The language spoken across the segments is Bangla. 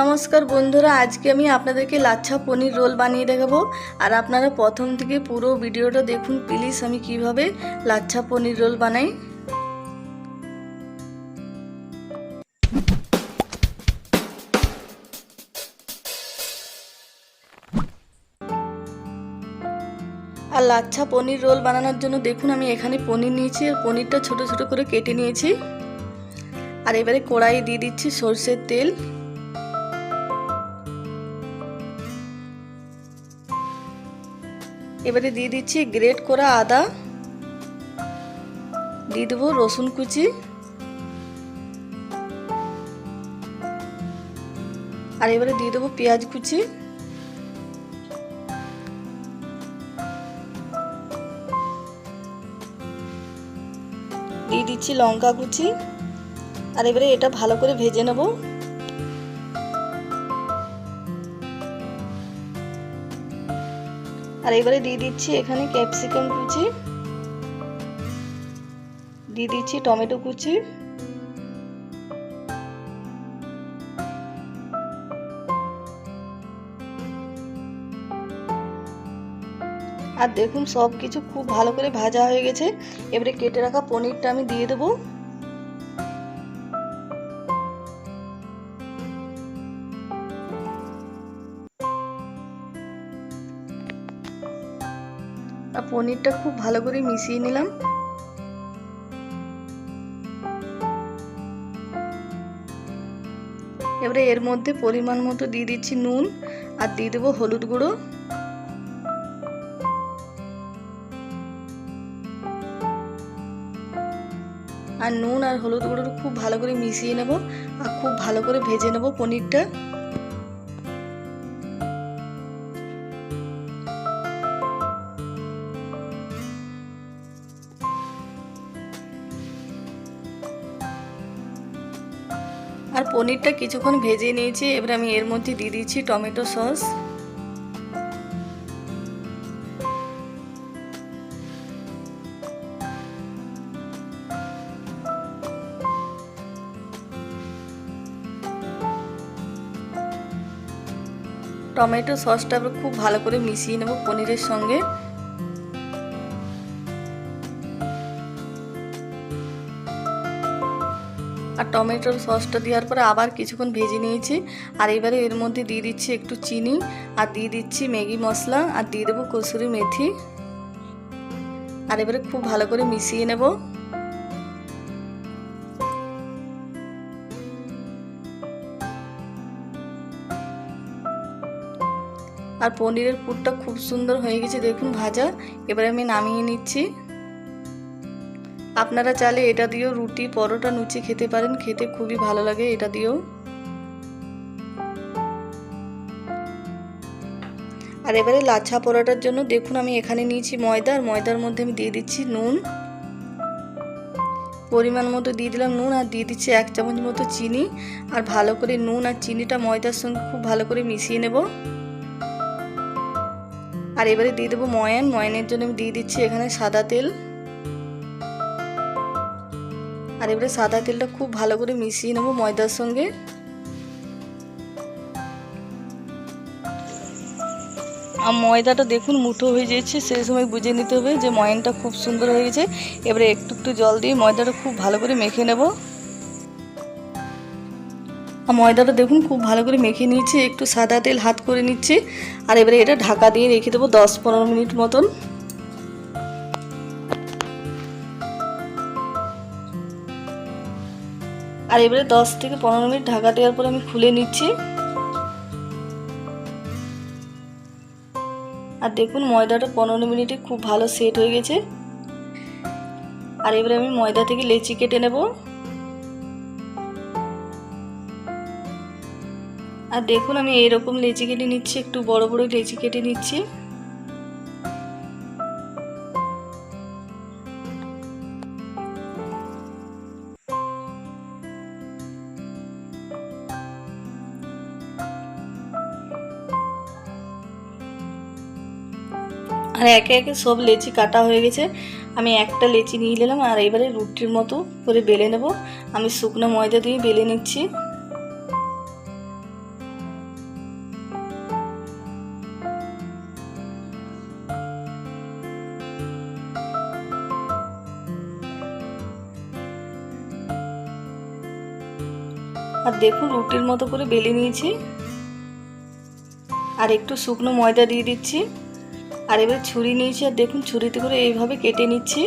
নমস্কার বন্ধুরা, আজকে আমি আপনাদেরকে লাচ্ছা পনির রোল বানিয়ে দেখাবো। আর আপনারা প্রথম থেকে পুরো ভিডিওটা দেখুন, প্লিজ আমি কীভাবে লাচ্ছা পনির রোল বানাই। আর লাচ্ছা পনির রোল বানানোর জন্য দেখুন, আমি এখানে পনির নিয়েছি, আর পনিরটা ছোট ছোট করে কেটে নিয়েছি। আর এবারে কড়াই দিয়ে দিচ্ছি সর্ষের তেল। এবারে দিয়ে দিচ্ছি গ্রেট করা আদা। দিয়ে দেবো রসুন কুচি। আর এবারে দিয়ে দেবো পেঁয়াজ কুচি। দিয়ে দিচ্ছি লঙ্কা কুচি। আর এবারে এটা ভালো করে ভেজে নেব। আর এবারে দিয়ে দিচ্ছি এখানে ক্যাপসিকাম কুচি। দিয়ে দিচ্ছি টমেটো কুচি। আর দেখুন সব কিছু খুব ভালো করে ভাজা হয়ে গেছে। এবারে কেটে রাখা পনিরটা আমি দিয়ে দেবো। আর পনিরটা খুব ভালো করে মিশিয়ে নিলাম। এবারে এর মধ্যে পরিমাণ মতো দিয়ে দিচ্ছি নুন আর দিয়ে দেবো হলুদ গুঁড়ো। আর নুন আর হলুদ গুঁড়ো খুব ভালো করে মিশিয়ে নেব আর খুব ভালো করে ভেজে নেব পনিরটা। আর পনিরটা কিছুক্ষণ ভেজে নিয়েছি। এবার আমি এর মধ্যে দিয়ে দিচ্ছি টমেটো সস। টমেটো সসটা খুব ভালো করে মিশিয়ে নেব পনিরের সঙ্গে। আর টমেটোর সসটা দেওয়ার পরে আবার কিছুক্ষণ ভেজে নিয়েছি। আর এবারে এর মধ্যে দিয়ে দিচ্ছি একটু চিনি, আর দিয়ে দিচ্ছি ম্যাগি মশলা, আর দিয়ে দেবো কসুরি মেথি। আর এবারে খুব ভালো করে মিশিয়ে নেব। আর পনিরের পুরটা খুব সুন্দর হয়ে গেছে, দেখুন ভাজা। এবারে আমি নামিয়ে নিচ্ছি। আপনারা চাইলে এটা দিয়েও রুটি, পরোটা, লুচি খেতে পারেন। খেতে খুবই ভালো লাগে এটা দিয়েও। আর এবারে লাচ্ছা পরোটার জন্য দেখুন আমি এখানে নিয়েছি ময়দা, আর ময়দার মধ্যে আমি দিয়ে দিচ্ছি নুন। পরিমাণ মতো দিয়ে দিলাম নুন, আর দিয়ে দিচ্ছি এক চামচ মতো চিনি। আর ভালো করে নুন আর চিনিটা ময়দার সঙ্গে খুব ভালো করে মিশিয়ে নেব। আর এবারে দিয়ে দেবো ময়ান। ময়ানের জন্য আমি দিয়ে দিচ্ছি এখানে সাদা তেল। আর এবারে সাদা তেলটা খুব ভালো করে মিশিয়ে নেব ময়দার সঙ্গে। আর ময়দাটা দেখুন মুঠো হয়ে যাচ্ছে, সেই সময় বুঝে নিতে হবে যে ময়নটা খুব সুন্দর হয়ে গেছে। এবারে একটু একটু জল দিয়ে ময়দাটা খুব ভালো করে মেখে নেব। আর ময়দাটা দেখুন খুব ভালো করে মেখে নিয়েছি, একটু সাদা তেল হাত করে নিচ্ছি। আর এবারে এটা ঢাকা দিয়ে রেখে দেবো দশ পনেরো মিনিট মতন। আর এবারে দশ থেকে পনেরো মিনিট ঢাকা দেওয়ার পর আমি খুলে নিচ্ছি। আর দেখুন, ময়দাটা পনেরো মিনিটে খুব ভালো সেট হয়ে গেছে। আর এবারে আমি ময়দা থেকে লেচি কেটে নেব। আর দেখুন, আমি এরকম লেচি কেটে নিচ্ছি, একটু বড় বড় লেচি কেটে নিচ্ছি। আর একে একে সব লেচি কাটা হয়ে গেছে। আমি একটা লেচি নিয়ে নিলাম আর এবারে রুটির মতো করে বেলে নেব। আমি শুকনো ময়দা দিয়ে বেলে নিচ্ছি। আর দেখুন, রুটির মতো করে বেলে নিয়েছি। আর একটু শুকনো ময়দা দিয়ে দিচ্ছি। আর এবার ছুরি নিয়েছি, আর দেখুন ছুরিতে করে এইভাবে কেটে নিচ্ছি।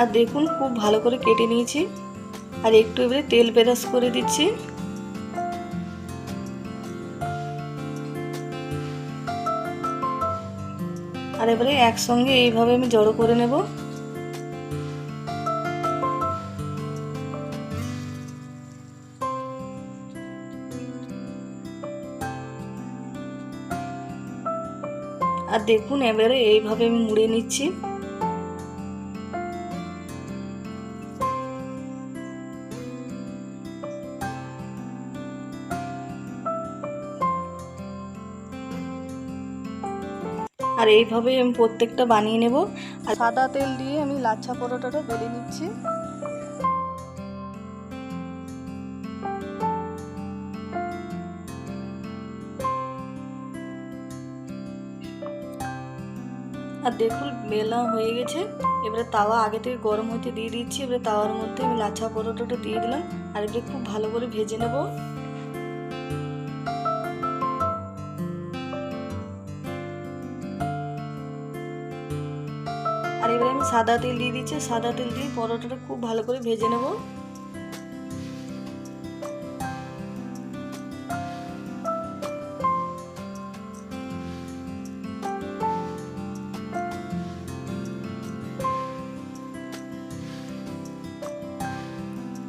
আর দেখুন খুব ভালো করে কেটে নিয়েছি। আর একটু এবারে তেল বেরাস করে দিচ্ছি। আর এবারে একসঙ্গে এইভাবে আমি জড়ো করে নেব। দেখুন, এবারে এইভাবে আমি মুড়ে নিচ্ছি। আর এইভাবেই আমি প্রত্যেকটা বানিয়ে নেব। আর সাদা তেল দিয়ে আমি লাচ্ছা পরোটাটা বেলে নিচ্ছি। আর দেখুন বেলা হয়ে গেছে। এবারে তাওয়া আগে থেকে গরম হতে দিয়ে দিচ্ছি। এবারে তাওয়ার মধ্যে আমি লাচ্ছা পরোটাটা দিয়ে দিলাম। আর এবারে খুব ভালো করে ভেজে নেব। আর এবারে আমি সাদা তেল দিয়ে দিচ্ছি। সাদা তেল দিয়ে পরোটাটা খুব ভালো করে ভেজে নেব।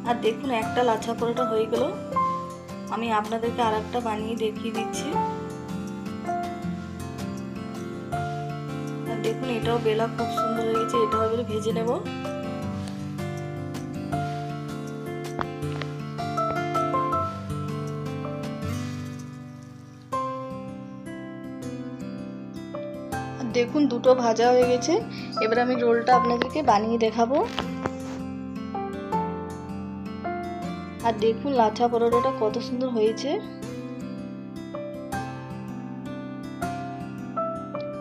আর দেখুন, একটা লাচ্ছা পরোটা হয়ে গেল। আমি আপনাদেরকে আর একটা বানিয়ে দেখিয়ে দিচ্ছি। আর দেখুন, এটাও বেলা খুব সুন্দর হয়ে গেছে, এটাও এবারে ভেজে নেব। দেখুন, দুটো ভাজা হয়ে গেছে। এবার আমি রোলটা আপনাদেরকে বানিয়ে দেখাবো। আর দেখুন লাচ্ছা পরোটাটা কত সুন্দর হয়েছে।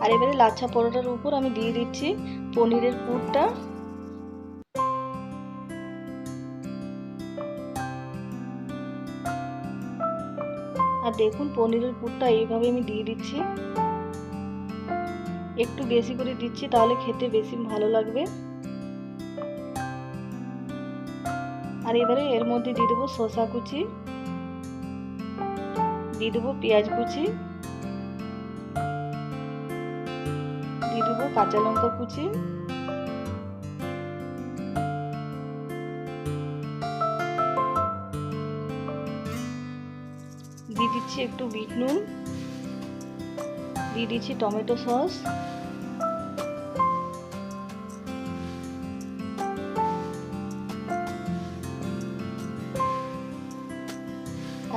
আর এবারে লাচ্ছা পরোটার উপর আমি দিয়ে দিচ্ছি পনিরের পুরটা। আর দেখুন পনিরের পুরটা এইভাবে আমি দিয়ে দিচ্ছি। একটু বেশি করে দিচ্ছি, তাহলে খেতে বেশি ভালো লাগবে। আর এবারে এর মধ্যে দিয়ে দেবো শসা কুচি, দিয়ে দেবো পেঁয়াজ কুচি, দিয়ে দেবো কাঁচা লঙ্কা কুচি, দিয়ে দিচ্ছি একটু বিট নুন, দিয়ে দিচ্ছি টমেটো সস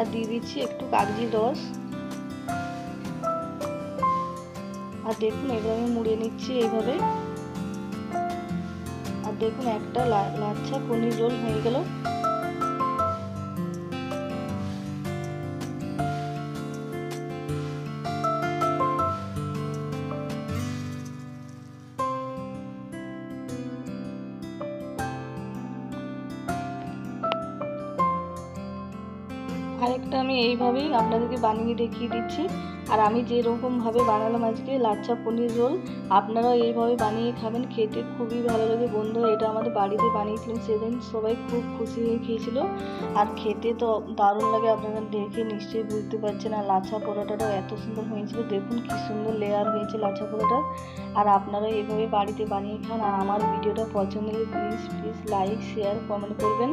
আর দিয়ে দিচ্ছি একটু কাগজি রস। আর দেখুন, এবার আমি মুড়ে নিচ্ছি এইভাবে। আর দেখুন, একটা লাচ্ছা পনির রোল হয়ে গেল। আরেকটা আমি এইভাবেই আপনাদেরকে বানিয়ে দেখিয়ে দিচ্ছি। আর আমি যেরকমভাবে বানালাম আজকে লাচ্ছা পনির রোল, আপনারাও এইভাবে বানিয়ে খাবেন, খেতে খুবই ভালো লাগে। বন্ধু এটা আমাদের বাড়িতে বানিয়েছিলাম সেদিন, সবাই খুব খুশি হয়ে খেয়েছিল। আর খেতে তো দারুণ লাগে, আপনারা দেখে নিশ্চয়ই বুঝতে পারছেন। আর লাচ্ছা পরোটাটাও এত সুন্দর হয়েছিল, দেখুন কি সুন্দর লেয়ার হয়েছে লাচ্ছা পরোটা। আর আপনারা এইভাবে বাড়িতে বানিয়ে খান, আর আমার ভিডিওটা পছন্দ হলে please please like share comment করবেন।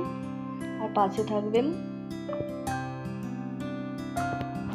আর পাশে থাকবেন।